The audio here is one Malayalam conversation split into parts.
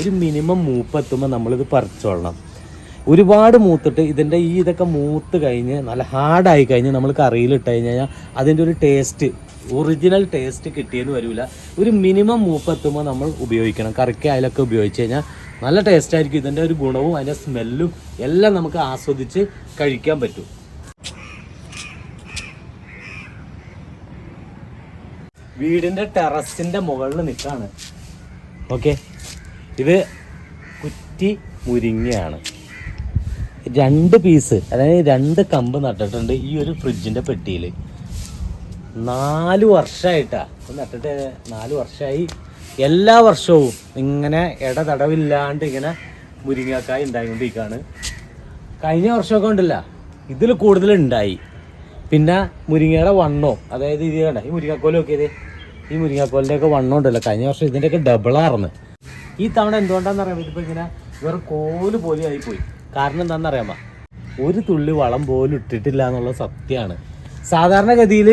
ഒരു മിനിമം മൂപ്പെത്തുമ്പോൾ നമ്മളിത് പറിച്ചോളണം. ഒരുപാട് മൂത്തിട്ട് ഇതിന്റെ ഈ ഇതൊക്കെ മൂത്ത് കഴിഞ്ഞ് നല്ല ഹാർഡായി കഴിഞ്ഞ് നമ്മൾ കറിയിലിട്ട് കഴിഞ്ഞാൽ അതിന്റെ ഒരു ടേസ്റ്റ് ഒറിജിനൽ ടേസ്റ്റ് കിട്ടിയെന്ന് വരില്ല ഒരു മിനിമം മൂപ്പെത്തുമ്പോൾ നമ്മൾ ഉപയോഗിക്കണം. കറിക്ക് അതിലൊക്കെ ഉപയോഗിച്ച് കഴിഞ്ഞാൽ നല്ല ടേസ്റ്റ് ആയിരിക്കും. ഇതിന്റെ ഒരു ഗുണവും അതിന്റെ സ്മെല്ലും എല്ലാം നമുക്ക് ആസ്വദിച്ച് കഴിക്കാൻ പറ്റും. വീടിന്റെ ടെറസിന്റെ മുകളിൽ നിൽക്കാണ്. ഓക്കെ ഇത് കുറ്റി മുരിങ്ങയാണ്. രണ്ട് പീസ് അതായത് രണ്ട് കമ്പ് നട്ടിട്ടുണ്ട് ഈ ഒരു ഫ്രിഡ്ജിന്റെ പെട്ടിയിൽ നാല് വർഷമായിട്ടാണ് നട്ടിട്ട് നാല് വർഷമായി എല്ലാ വർഷവും ഇങ്ങനെ ഇടതടവില്ലാണ്ട് ഇങ്ങനെ മുരിങ്ങക്കായ ഉണ്ടായിക്കൊണ്ടിരിക്കുകയാണ് കഴിഞ്ഞ വർഷമൊക്കെ ഉണ്ടല്ല ഇതിൽ കൂടുതൽ ഉണ്ടായി പിന്നെ മുരിങ്ങയുടെ വണ്ണോ അതായത് ഇത് കണ്ട ഈ മുരിങ്ങാക്കോലും ഒക്കെ ഇത് ഈ മുരിങ്ങക്കോലിന്റെയൊക്കെ വണ്ണം ഉണ്ടല്ലോ. കഴിഞ്ഞ വർഷം ഇതിന്റെയൊക്കെ ഡബിളാർന്ന് ഈ തവണ എന്തുകൊണ്ടാണെന്ന് അറിയാം ഇതിപ്പോ ഇങ്ങനെ വെറും കോൽ പോലെ ആയിപ്പോയി. കാരണം എന്താണെന്ന് അറിയാമോ? ഒരു തുള്ളി വളം പോലും ഇട്ടിട്ടില്ല എന്നുള്ള സത്യമാണ്. സാധാരണഗതിയിൽ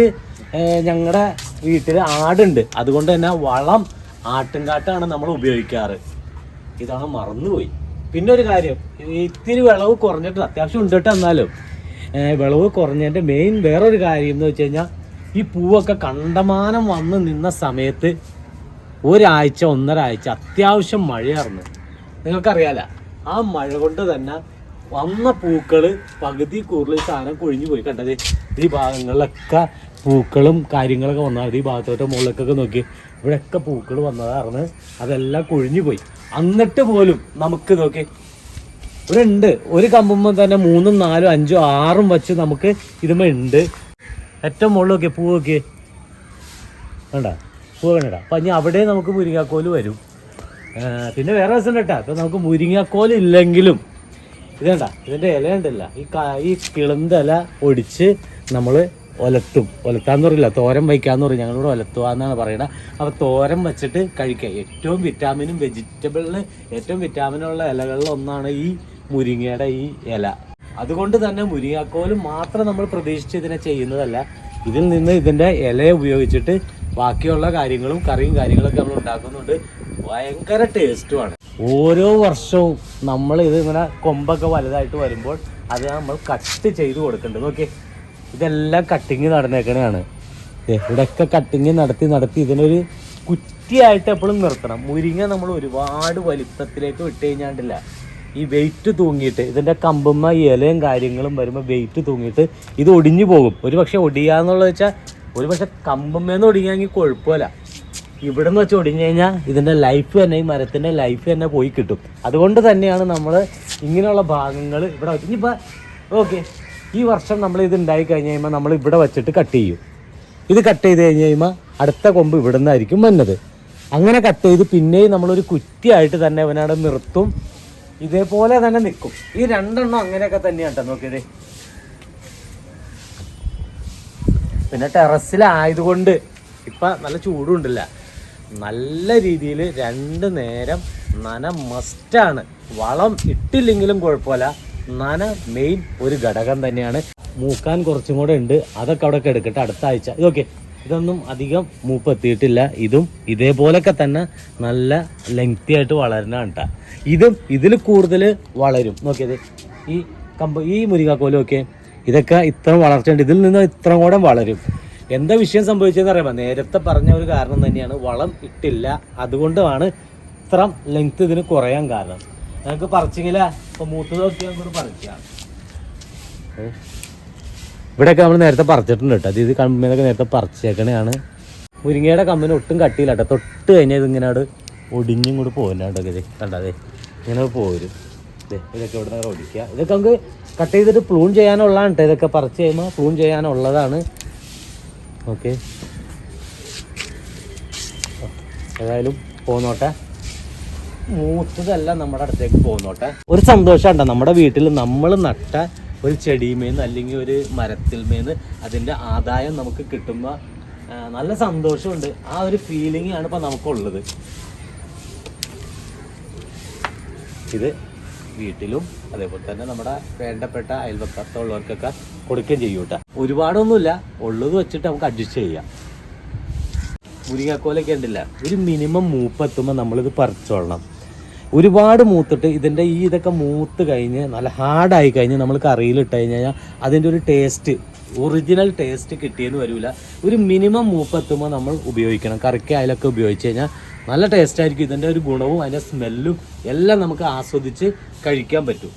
ഞങ്ങളുടെ വീട്ടിൽ ആടുണ്ട്. അതുകൊണ്ട് തന്നെ വളം ആട്ടുംകാട്ടാണ് നമ്മൾ ഉപയോഗിക്കാറ്. ഇതാണ് മറന്നുപോയി. പിന്നെ ഒരു കാര്യം ഇത്തിരി വിളവ് കുറഞ്ഞിട്ട് അത്യാവശ്യം ഉണ്ട് കേട്ടോ എന്നാലും വിളവ് കുറഞ്ഞതിന്റെ മെയിൻ വേറൊരു കാര്യം എന്ന് വെച്ച് കഴിഞ്ഞാൽ ഈ പൂവൊക്കെ കണ്ടമാനം വന്ന് നിന്ന സമയത്ത് ഒരാഴ്ച ഒന്നര ആഴ്ച അത്യാവശ്യം മഴയായിരുന്നു നിങ്ങൾക്കറിയാല ആ മഴ കൊണ്ട് തന്നെ വന്ന പൂക്കൾ പകുതി കൂടുതൽ സാധനം കൊഴിഞ്ഞു പോയി. കണ്ടത് ഈ ഭാഗങ്ങളിലൊക്കെ പൂക്കളും കാര്യങ്ങളൊക്കെ വന്നാൽ ഈ ഭാഗത്തോട്ട് മുകളിലേക്കൊക്കെ നോക്കി. ഇവിടെയൊക്കെ പൂക്കൾ വന്നതായിരുന്നു അതെല്ലാം കൊഴിഞ്ഞു പോയി. എന്നിട്ട് പോലും നമുക്ക് നോക്കി. ഇവിടെ ഉണ്ട് ഒരു കമ്പുമ്പോൾ തന്നെ മൂന്നും നാലും അഞ്ചും ആറും വച്ച് നമുക്ക് ഇതുമ്മ ഉണ്ട് ഏറ്റവും മുകളിലൊക്കെ പൂവൊക്കെ വേണ്ട പൂ വേണ്ട അപ്പം ഇനി അവിടെ നമുക്ക് മുരിങ്ങാക്കോൽ വരും. പിന്നെ വേറെ രസം കേട്ടാ ഇപ്പം നമുക്ക് മുരിങ്ങാക്കോൽ ഇല്ലെങ്കിലും ഇത് കണ്ട ഇതിന്റെ ഇല ഉണ്ടല്ല ഈ ഈ കിളന്തല ഒടിച്ച് നമ്മൾ ഒലത്തും. ഒലത്താന്ന് പറയില്ല തോരൻ വയ്ക്കാന്ന് പറയും. ഞങ്ങളിവിടെ ഒലത്തുക എന്നാണ് പറയുന്നത് അപ്പോൾ തോരൻ വെച്ചിട്ട് കഴിക്കുക ഏറ്റവും വിറ്റാമിനും വെജിറ്റബിളിന് ഏറ്റവും വിറ്റാമിനുള്ള ഇലകളിൽ ഒന്നാണ് ഈ മുരിങ്ങയുടെ ഈ ഇല. അതുകൊണ്ട് തന്നെ മുരിങ്ങാക്കോൽ മാത്രം നമ്മൾ പ്രതീക്ഷിച്ച് ഇതിനെ ചെയ്യുന്നതല്ല. ഇതിൽ നിന്ന് ഇതിന്റെ ഇല ഉപയോഗിച്ചിട്ട് ബാക്കിയുള്ള കാര്യങ്ങളും കറിയും കാര്യങ്ങളൊക്കെ നമ്മൾ ഉണ്ടാക്കുന്നുണ്ട്. ഭയങ്കര ടേസ്റ്റുമാണ് ഓരോ വർഷവും നമ്മൾ ഇത് ഇങ്ങനെ കൊമ്പൊക്കെ വലുതായിട്ട് വരുമ്പോൾ അത് നമ്മൾ കട്ട് ചെയ്ത് കൊടുക്കുന്നുണ്ട് നോക്കിയേ ഇതെല്ലാം കട്ടിങ് നടന്നേക്കണതാണ്. ഇവിടെയൊക്കെ കട്ടിങ് നടത്തി നടത്തി ഇതിനൊരു കുറ്റിയായിട്ട് എപ്പോഴും നിർത്തണം. മുരിങ്ങ നമ്മൾ ഒരുപാട് വലിപ്പത്തിലേക്ക് വിട്ട് കഴിഞ്ഞാണ്ടില്ല. ഈ വെയിറ്റ് തൂങ്ങിയിട്ട് ഇതിന്റെ കമ്പുമ്മ ഇലയും കാര്യങ്ങളും വരുമ്പോൾ വെയിറ്റ് തൂങ്ങിയിട്ട് ഇത് ഒടിഞ്ഞു പോകും. ഒരു പക്ഷെ ഒടിയാന്നുള്ളത് വെച്ചാൽ ഒരു പക്ഷെ കമ്പുമ്മേന്ന് ഒടിഞ്ഞെങ്കിൽ കുഴപ്പമില്ല ഇവിടെ നിന്ന് വെച്ച് ഒടിഞ്ഞു കഴിഞ്ഞാൽ ഇതിന്റെ ലൈഫ് തന്നെ ഈ മരത്തിന്റെ ലൈഫ് തന്നെ പോയി കിട്ടും. അതുകൊണ്ട് തന്നെയാണ് നമ്മൾ ഇങ്ങനെയുള്ള ഭാഗങ്ങൾ ഇവിടെ വെച്ച് ഇനിയിപ്പോൾ ഓക്കെ ഈ വർഷം നമ്മൾ ഇത് ഉണ്ടായി കഴിഞ്ഞ് കഴിയുമ്പോൾ നമ്മൾ ഇവിടെ വെച്ചിട്ട് കട്ട് ചെയ്യും. ഇത് കട്ട് ചെയ്ത് കഴിഞ്ഞ് കഴിയുമ്പോൾ അടുത്ത കൊമ്പ് ഇവിടെ നിന്നായിരിക്കും വന്നത്. അങ്ങനെ കട്ട് ചെയ്ത് പിന്നെയും നമ്മളൊരു കുറ്റിയായിട്ട് തന്നെ അവനവിടെ നിർത്തും. ഇതേപോലെ തന്നെ നിൽക്കും. ഈ രണ്ടെണ്ണം അങ്ങനെയൊക്കെ തന്നെയാണ് കേട്ടോ നോക്കിയത്. പിന്നെ ടെറസിലായതുകൊണ്ട് ഇപ്പം നല്ല ചൂടുണ്ടല്ല. നല്ല രീതിയിൽ രണ്ട് നേരം നന മസ്റ്റാണ്. വളം ഇട്ടില്ലെങ്കിലും കുഴപ്പമില്ല. നന മെയിൻ ഒരു ഘടകം തന്നെയാണ്. മൂക്കാൻ കുറച്ചും കൂടെ ഉണ്ട്. അതൊക്കെ അവിടെ എടുക്കട്ടെ അടുത്ത ആഴ്ച. ഇതൊക്കെ ഇതൊന്നും അധികം മൂപ്പ് എത്തിയിട്ടില്ല. ഇതും ഇതേപോലൊക്കെ തന്നെ നല്ല ലെങ്തി ആയിട്ട് വളരണ ഇതും ഇതിൽ കൂടുതൽ വളരും. നോക്കിയത് ഈ കമ്പ ഈ മുരിങ്ങാക്കോലും ഒക്കെ ഇതൊക്കെ ഇത്ര വളർച്ചയുണ്ട്. ഇതിൽ നിന്ന് ഇത്ര കൂടെ വളരും. എന്താ വിഷയം സംഭവിച്ചതെന്ന് അറിയാമോ? നേരത്തെ പറഞ്ഞ ഒരു കാരണം തന്നെയാണ് വളം ഇട്ടില്ല. അതുകൊണ്ടാണ് ഇത്ര ലെങ്ത് ഇതിന് കുറയാൻ കാരണം. ഞങ്ങൾക്ക് പറിച്ചെങ്കില ഇപ്പൊ മൂത്തതൊക്കെ നമുക്ക് പറിക്കാം? ഇവിടെയൊക്കെ നമ്മൾ നേരത്തെ പറിച്ചിട്ടുണ്ട് കേട്ടോ. അത് ഇത് കമ്പിനൊക്കെ നേരത്തെ പറിച്ചേക്കണയാണ്. മുരിങ്ങയുടെ കമ്പിന് ഒട്ടും കട്ടിയില്ല കേട്ടോ. തൊട്ട് കഴിഞ്ഞാൽ ഇതിങ്ങനെ അവിടെ ഒടിഞ്ഞും കൂടി പോകുന്നുണ്ടോ ഇത്? കണ്ടതേ ഇങ്ങനെ പോരും. ഇതൊക്കെ ഇവിടെ നിന്ന് ഒടിക്കുക. ഇതൊക്കെ നമുക്ക് കട്ട് ചെയ്തിട്ട് പ്ലൂൺ ചെയ്യാനുള്ളതാണ് കേട്ടോ. ഇതൊക്കെ പറിച്ച് കഴിയുമ്പോൾ പ്ലൂൺ ചെയ്യാനുള്ളതാണ്. ഓക്കെ. ഏതായാലും പോന്നോട്ടെ. മൂത്തതല്ല നമ്മുടെ അടുത്തേക്ക് പോന്നോട്ടെ. ഒരു സന്തോഷം ഉണ്ടോ നമ്മുടെ വീട്ടിൽ നമ്മൾ നട്ട ഒരു ചെടിമേന്ന് അല്ലെങ്കിൽ ഒരു മരത്തിൽ മേന്ന് അതിന്റെ ആദായം നമുക്ക് കിട്ടുമ്പോൾ നല്ല സന്തോഷമുണ്ട്. ആ ഒരു ഫീലിംഗ് ആണ് ഇപ്പം നമുക്കുള്ളത്. ഇത് വീട്ടിലും അതേപോലെ തന്നെ നമ്മുടെ വേണ്ടപ്പെട്ട അയൽവക്കത്തുള്ളവർക്കൊക്കെ കൊടുക്കുകയും ചെയ്യും കേട്ടോ. ഒരുപാടൊന്നുമില്ല. ഉള്ളത് വെച്ചിട്ട് നമുക്ക് അഡ്ജസ്റ്റ് ചെയ്യാം. മുരിങ്ങാക്കോലൊക്കെ ഉണ്ടല്ല? ഒരു മിനിമം മൂപ്പെത്തുമ്പോൾ നമ്മളിത് പറിച്ചോളണം. ഒരുപാട് മൂത്തിട്ട് ഇതിന്റെ ഈ ഇതൊക്കെ മൂത്ത് കഴിഞ്ഞ് നല്ല ഹാർഡായി കഴിഞ്ഞ് നമ്മൾ കറിയിലിട്ട് കഴിഞ്ഞ് കഴിഞ്ഞാൽ അതിന്റെ ഒരു ടേസ്റ്റ് ഒറിജിനൽ ടേസ്റ്റ് കിട്ടിയെന്ന് വരില്ല ഒരു മിനിമം മൂപ്പെത്തുമ്പോൾ നമ്മൾ ഉപയോഗിക്കണം. കറിക്ക് അതിലൊക്കെ ഉപയോഗിച്ച് കഴിഞ്ഞാൽ നല്ല ടേസ്റ്റായിരിക്കും ഇതിന്റെ ഒരു ഗുണവും അതിന്റെ സ്മെല്ലും എല്ലാം നമുക്ക് ആസ്വദിച്ച് കഴിക്കാൻ പറ്റും.